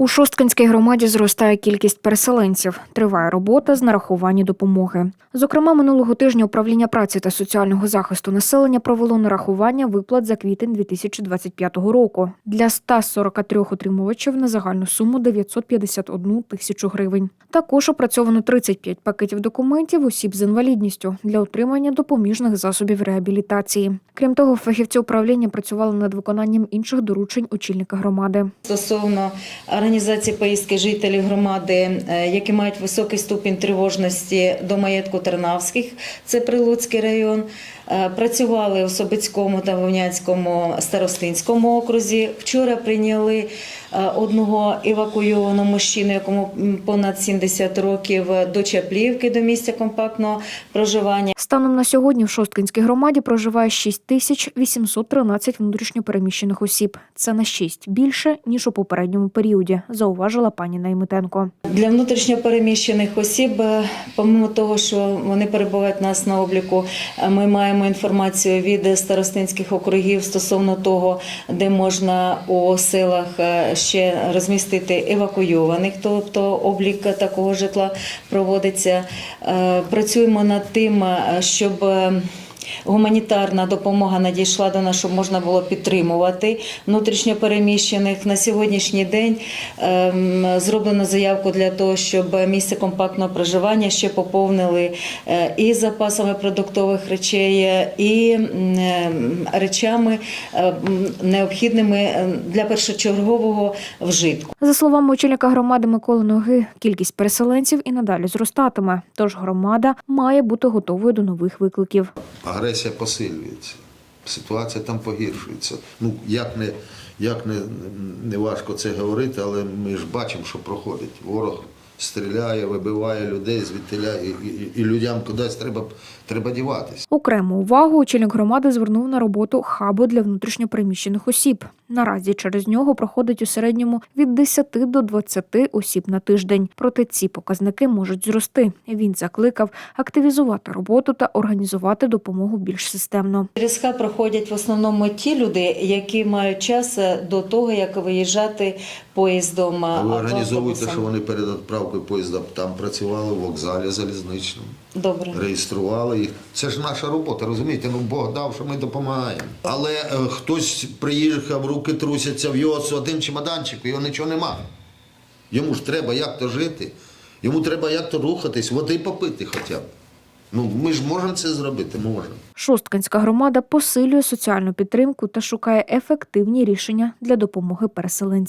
У Шосткинській громаді зростає кількість переселенців. Триває робота з нарахування допомоги. Зокрема, минулого тижня управління праці та соціального захисту населення провело нарахування виплат за квітень 2025 року для 143 отримувачів на загальну суму 951 тисячу гривень. Також опрацьовано 35 пакетів документів осіб з інвалідністю для отримання допоміжних засобів реабілітації. Крім того, фахівці управління працювали над виконанням інших доручень очільника громади. Стосовно поїздки жителів громади, е, які мають високий ступінь тривожності до маєтку Тернавських, це Прилуцький район. Е, Працювали у Собицькому та Вовнянському старостинському окрузі. Вчора прийняли е, одного евакуйованого мужчину, якому понад 70 років, до Чаплівки, до місця компактного проживання. Станом на сьогодні в Шосткинській громаді проживає 6 тисяч 813 внутрішньопереміщених осіб. Це на 6 більше, ніж у попередньому періоді, зауважила пані Наймитенко. Для внутрішньопереміщених осіб, е, помимо того, що вони перебувають нас на обліку, е, ми маємо інформацію від старостинських округів стосовно того, де можна у селах е, ще розмістити евакуйованих, тобто облік такого житла проводиться. Працюємо над тим, щоб Гуманітарна допомога надійшла до нас, щоб можна було підтримувати внутрішньопереміщених. На сьогоднішній день ем, зроблено заявку для того, щоб місце компактного проживання ще поповнили е, і запасами продуктових речей, е, і ем, речами е, необхідними е, для першочергового вжитку. За словами очільника громади Миколи Ноги, кількість переселенців і надалі зростатиме. Тож громада має бути готовою до нових викликів. Агресія посилюється, ситуація там погіршується. Ну, як не, як не, не важко це говорити, але ми ж бачимо, що проходить. Ворог стріляє, вибиває людей звідтиля, і, і, і людям кудись треба, треба діватися. Окрему увагу очільник громади звернув на роботу хабу для внутрішньопереміщених осіб. Наразі через нього проходить у середньому від 10 до 20 осіб на тиждень. Проте ці показники можуть зрости. Він закликав активізувати роботу та організувати допомогу більш системно. Через хаб проходять в основному ті люди, які мають час до того, як виїжджати поїздом. А ви організовуєте, що вони перед відправкою поїзда там працювали в вокзалі залізничному, Добре. реєстрували їх. Це ж наша робота, розумієте? Ну Бог дав, що ми допомагаємо. Але е, хтось приїхав, руки трусяться в його один чемоданчик, його нічого нема. Йому ж треба як то жити, йому треба як то рухатись, води попити хоча б. Ну, ми ж можемо це зробити, можемо. Шосткинська громада посилює соціальну підтримку та шукає ефективні рішення для допомоги переселенцям.